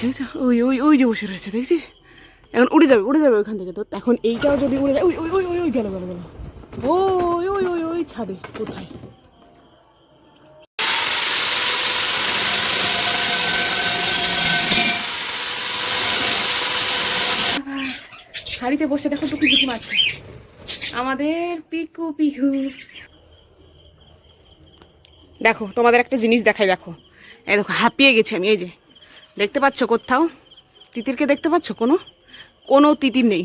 দেখছ ওই ওই ওই যে বসে রয়েছে দেখছিস এখন উড়ে যাবে উড়ে যাবে ওইখান থেকে। তো এখন এইটাও যদি উড়ে যায় ওই ওই ওই ওই ওই গেল গেল গেল। ওই ওই ওই ওই ছাদে কোথায়? শাড়িতে বসে দেখো টুকি টুকি মারছে আমাদের পিকু পিকু। দেখো তোমাদের একটা জিনিস দেখাই দেখো। এই দেখো হাঁপিয়ে গেছি আমি এই যে। দেখতে পাচ্ছ কোথাও? তিতিরকে দেখতে পাচ্ছ কোনো? কোনো তিতির নেই।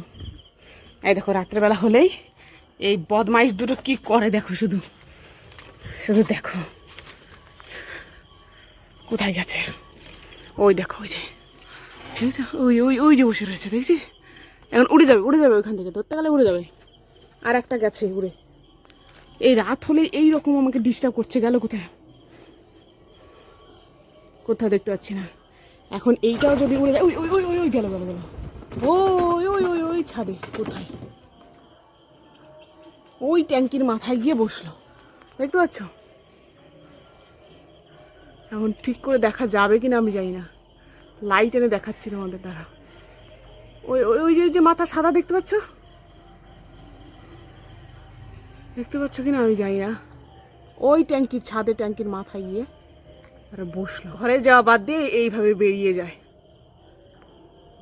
এই দেখো, রাত্রেবেলা হলেই এই বদমাইশ দুটো কি করে দেখো শুধু? শুধু দেখো। কোথায় গেছে? ওই দেখো, ওই যে। দেখছ? ওই ওই ওই যে বসে রয়েছে দেখছিস এখন উড়ে যাবে উড়ে যাবে ওইখান থেকে, ধরতে গেলে উড়ে যাবে। আর একটা গেছে উড়ে। এই রাত হলে এই রকম আমাকে ডিস্টার্ব করছে, গেল কোথায়? কোথাও দেখতে পাচ্ছি না। এখন এইটাও যদি উড়ে যায় ওই ওই ওই ওই ওই গেল গেল গেল। ওই ওই ওই ওই, ছাদে, কোথায়? ওই ট্যাঙ্কির মাথায় গিয়ে বসল। দেখতে পাচ্ছ? এখন ঠিক করে দেখা যাবে কিনা আমি জানি না। লাইট এনে দেখাচ্ছি তোমাদের দ্বারা। ওই ওই ওই যে মাথা সাদা দেখতে পাচ্ছ? দেখতে পাচ্ছ কিনা আমি জানি না। ওই ট্যাঙ্কির ছাদে, ট্যাঙ্কির মাথায় গিয়ে আর বসল। ঘরে যাওয়া বাদ দিয়ে এইভাবে বেরিয়ে যায়।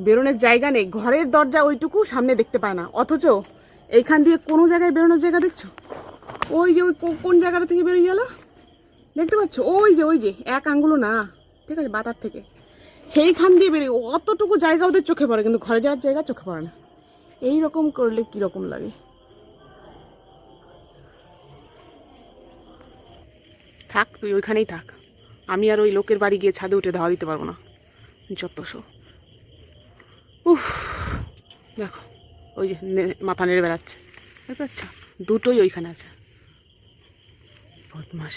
বেরোনোর জায়গা নেই। ঘরের দরজা ওইটুকু সামনে দেখতে পায় না। অথচ এইখান দিয়ে কোনো জায়গায় বেরোনোর জায়গা দেখছ? ওই যে ওই কোন জায়গাটা থেকে বেরিয়ে গেল দেখতে পাচ্ছ? ওই যে ওই যে, এক আঙ্গুলো না। ঠিক আছে, বাতার থেকে। সেইখান দিয়ে বেরিয়ে অতটুকু জায়গা ওদের চোখে পড়ে, কিন্তু ঘরে যাওয়ার জায়গা চোখে পড়ে না। এই রকম করলে কীরকম লাগে? থাক, তুই ওইখানেই থাক। আমি আর ওই লোকের বাড়ি গিয়ে ছাদে উঠে ধাওয়া দিতে পারব না। যত শো উফ, দেখো, ওই যে মাথা নেড়ে বেড়াচ্ছে। দেখতে পাচ্ছ দুটোই ওইখানে আছে। বদমাস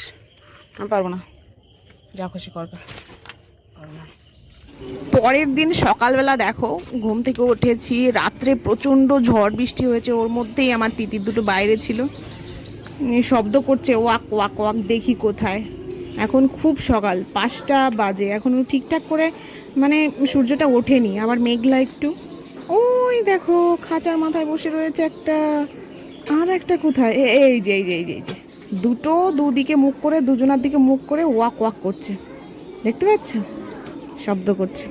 আমি পারব না। যা খুশি করবে পরের দিন সকালবেলা দেখো, ঘুম থেকে উঠেছি, রাত্রে প্রচণ্ড ঝড় বৃষ্টি হয়েছে, ওর মধ্যেই আমার তিতির দুটো বাইরে ছিল। শব্দ করছে, ওয়াক ওয়াক ওয়াক, দেখি কোথায়। এখন খুব সকাল পাঁচটা বাজে। এখনও ঠিকঠাক করে মানে সূর্যটা ওঠেনি আবার মেঘলা একটু। ওই দেখো খাঁচার মাথায় বসে রয়েছে একটা আর একটা কোথায়? এই যে এই যে এই যে এই যে। দুটো দুদিকে মুখ করে দুজনার দিকে মুখ করে ওয়াক ওয়াক করছে। দেখতে পাচ্ছ? শব্দ করছে।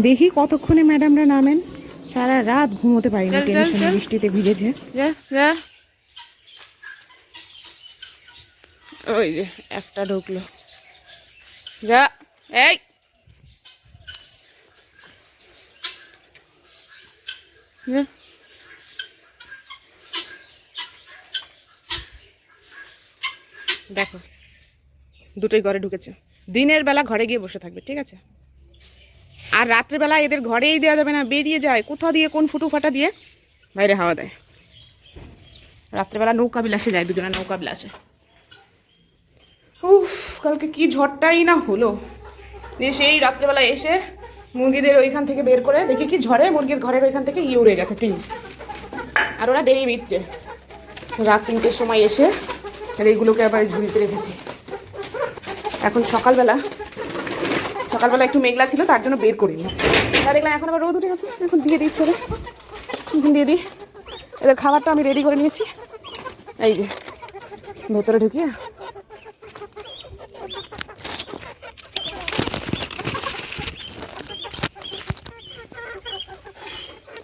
দেখি কতক্ষণে ম্যাডামরা নামেন। সারা রাত ঘুমোতে পারি পারিনি টেনশনে বৃষ্টিতে ভিজেছে। ওই যে, একটা ঢুকলো। যা, এই। দেখো, দুটোই ঘরে ঢুকেছে। দিনের বেলা ঘরে গিয়ে বসে থাকবে, ঠিক আছে? আর রাত্রেবেলা এদের ঘরেই দেওয়া যাবে না, বেরিয়ে যায়। কোথাও দিয়ে, কোন ফুটু ফাটা দিয়ে? বাইরে হাওয়া দেয়। রাত্রেবেলা নৌকা বিলাসে যায়, দুজনে নৌকা বিলাসে। উফ, কালকে কি ঝড়টাই না হলো। দিয়ে সেই রাত্রেবেলা এসে মুরগিদের ওইখান থেকে বের করে দেখি কি ঝড়ে, মুরগির ঘরের ওইখান থেকে ইয়ে উড়ে গেছে টিন। আর ওরা বেরিয়ে দিচ্ছে রাত তিনটের সময় এসে এইগুলোকে আবার ঝুড়িতে রেখেছি। এখন সকালবেলা সকালবেলা একটু মেঘলা ছিল, তার জন্য বের করিনি। তা দেখলাম এখন আবার রোদ উঠে গেছে, এখন দিয়ে দিচ্ছি এখন দিয়ে দিই। এদের খাবারটা আমি রেডি করে নিয়েছি। এই যে, ভেতরে ঢুকিয়ে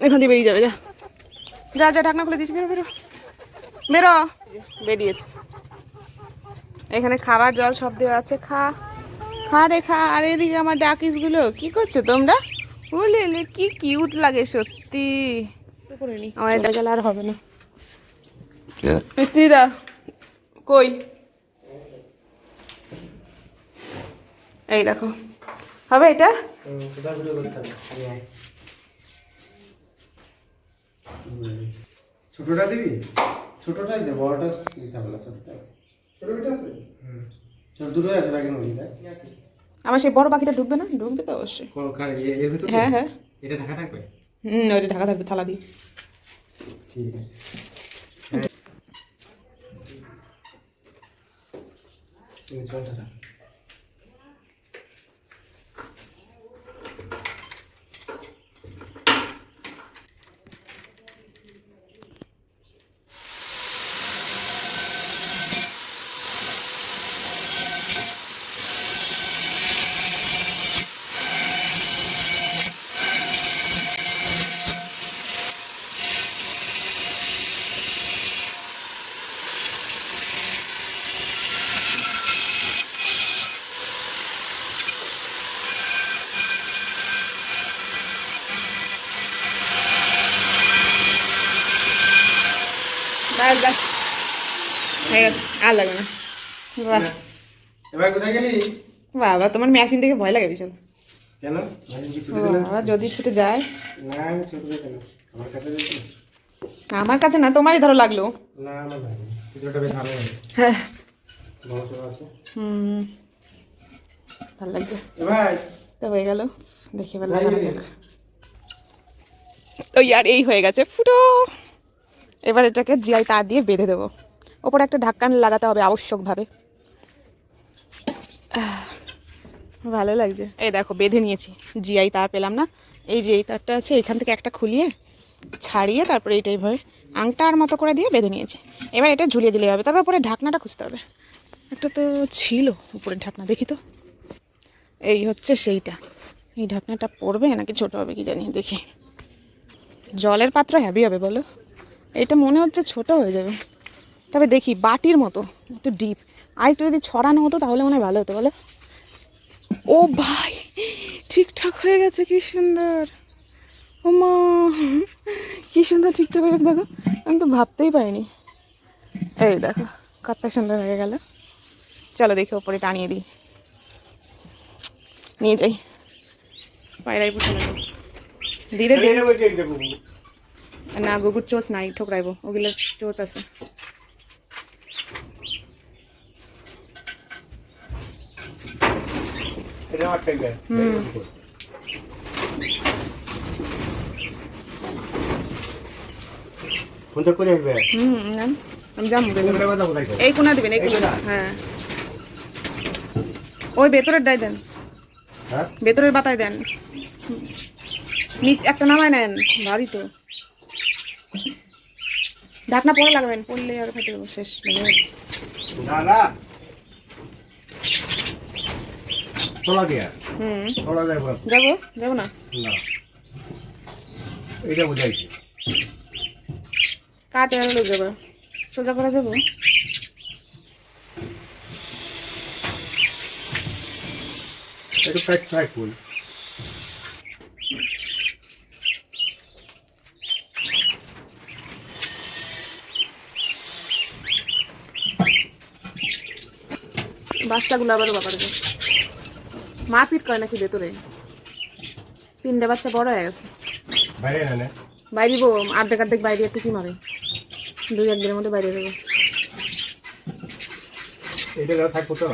এখান দিয়ে বেরিয়ে যাবে যা। যা যা ঢাকনা খুলে দিচ্ছি বেরো বেরো। বেরো। বেরিয়েছে। এখানে খাবার জল সব দেওয়া আছে খা। খা রে খা। আর এদিকে আমার ডাকিসগুলো কি করছ তোমরা? বলে এলে কি কিউট লাগে সত্যি। আমার এটা গেলে আর হবে না। মিস্ত্রি দা কই? এই দেখো। হবে এটা? ছোটটা দিবি? ছোটটাই দে বড়টা দিতে হবে না ছোটটাই ছোট বিটা আছে? হুম। ছোট দুটোই আছে ব্যাগের মধ্যে তাই? আমার সেই বড় পাখিটা ঢুকবে না? ঢুকবে তো অবশ্যই। কোন কার এ- এর ভিতরে হ্যাঁ হ্যাঁ। এটা ঢাকা থাকবে? হুম ওইটা ঢাকা থাকবে থালা দিয়ে। ঠিক আছে। এই জলটা রাখ। বাস বাস হয়ে গেছে আর লাগবে না। বাবা তোমার মেশিন দেখে ভয় লাগে কেন? বাবা যদি ছুটে যায়। আমার কাছে না তোমারই ধরো লাগল। হ্যাঁ। হুম। ভালো লাগছে। তো হয়ে গেল। দেখি এবার যাই লাগানো যাক। আর এই হয়ে গেছে ফুটো। এবার এটাকে জিআই তার দিয়ে বেঁধে দেবো। ওপরে একটা ঢাক্কান লাগাতে হবে আবশ্যকভাবে। ভালো লাগছে। এই দেখো, বেঁধে নিয়েছি। জিআই তার পেলাম না। এই যে এই তারটা আছে, এখান থেকে একটা খুলিয়ে ছাড়িয়ে তারপরে এইটা এইভাবে আংটার মতো করে দিয়ে বেঁধে নিয়েছি। এবার এটা ঝুলিয়ে দিলে হবে, তবে উপরে ঢাকনাটা খুঁজতে হবে। একটা তো ছিল উপরে ঢাকনা, দেখি তো। এই হচ্ছে সেইটা। এই ঢাকনাটা পড়বে নাকি ছোট হবে কি জানি, দেখি। জলের পাত্র হ্যাভি হবে বলো। এটা মনে হচ্ছে ছোট হয়ে যাবে। তবে দেখি বাটির মতো একটু ডিপ আর একটু যদি ছড়ানো হতো তাহলে মনে হয় ভালো হতো বলো? ও ভাই ঠিকঠাক হয়ে গেছে কি সুন্দর। ও মা কি সুন্দর ঠিকঠাক হয়ে গেছে দেখো। আমি তো ভাবতেই পারিনি। এই দেখো কত সুন্দর হয়ে গেল। চলো দেখি ওপরে টানিয়ে দিই। নিয়ে যাই। পায়রাই পুষে নেব ধীরে ধীরে। না গুগুর চোচ নাই ঠোকরাইবো ওগুলো চোচ আছে এটা আমার টাইগার ফোনটা করে আসবে হুম নেন। আমি যাব ফোন করে কথা কোথায় এই কোনা দিবেন এই কোনা হ্যাঁ। ওই ভেতরের ডাই দেন। হ্যাঁ? ভেতরের বাতায় দেন। নিচ একটা নামায় নেন ভারী তো। ঢাকনা পরে লাগাবেন পড়লে আর যাব শেষ। না না। তোলা দিয়া? হুম। তোলা যায় বল। যাব? যাব না? না। এটা বুঝাইছি। কাটে আর লোক যাব? সোজা করা যাব? একটু প্যাক ফুল বাচ্চাগুলো আবার বাবার মারপিট করে নাকি ভেতরে? তিনটে বাচ্চা বড় হয়ে গেছে। বাইরে না। না বো আর্ধেক আর্ধেক বাইরে একটু কি মারে? দুই একদিনের মধ্যে বাইরে যাব। এটা থাকব তো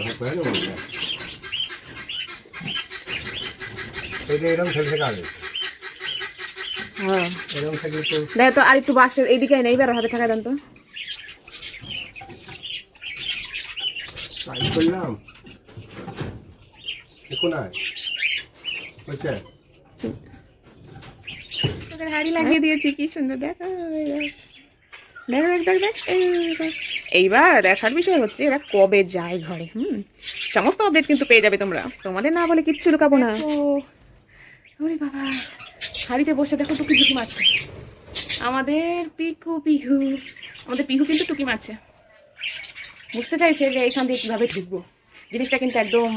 হ্যাঁ। তো। আর একটু বাসের এইদিকে নেই হাতে থাকা দেন তো। করলাম। দেখো না হাড়ি লাগিয়ে দিয়েছি কি সুন্দর। দেখো দেখ। দেখ দেখ দেখ। এইবার দেখার বিষয় হচ্ছে এরা কবে যায় ঘরে হুম? সমস্ত আপডেট কিন্তু পেয়ে যাবে তোমরা। তোমাদের না বলে কিচ্ছু লুকাবো না। ওরে বাবা হাড়িতে বসে দেখো টুকি টুকি মারছে। আমাদের পিকু পিহু আমাদের পিহু কিন্তু টুকি মারছে। বুঝতে চাইছে যে এখান দিয়ে কীভাবে ঢুকবো। জিনিসটা কিন্তু একদম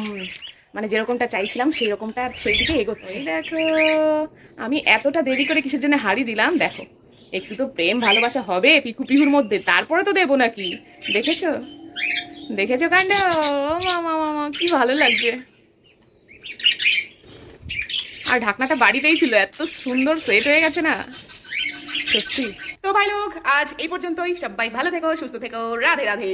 মানে যেরকমটা চাইছিলাম সেই রকমটা সেই দিকে এগোচ্ছে দেখো, আমি এতটা দেরি করে কিসের জন্য হাড়ি দিলাম? দেখো, একটু তো প্রেম ভালোবাসা হবে পিকু পিহুর মধ্যে, তারপরে তো দেবো নাকি? দেখেছ? দেখেছ কাণ্ড? মামা মামা, কি ভালো লাগছে। আর ঢাকনাটা বাড়িতেই ছিল, এত সুন্দর সেট হয়ে গেছে না। সত্যি। তো ভাই লোক, আজ এই পর্যন্তই। সবাই ভালো থেকো, সুস্থ থেকো। রাধে রাধে।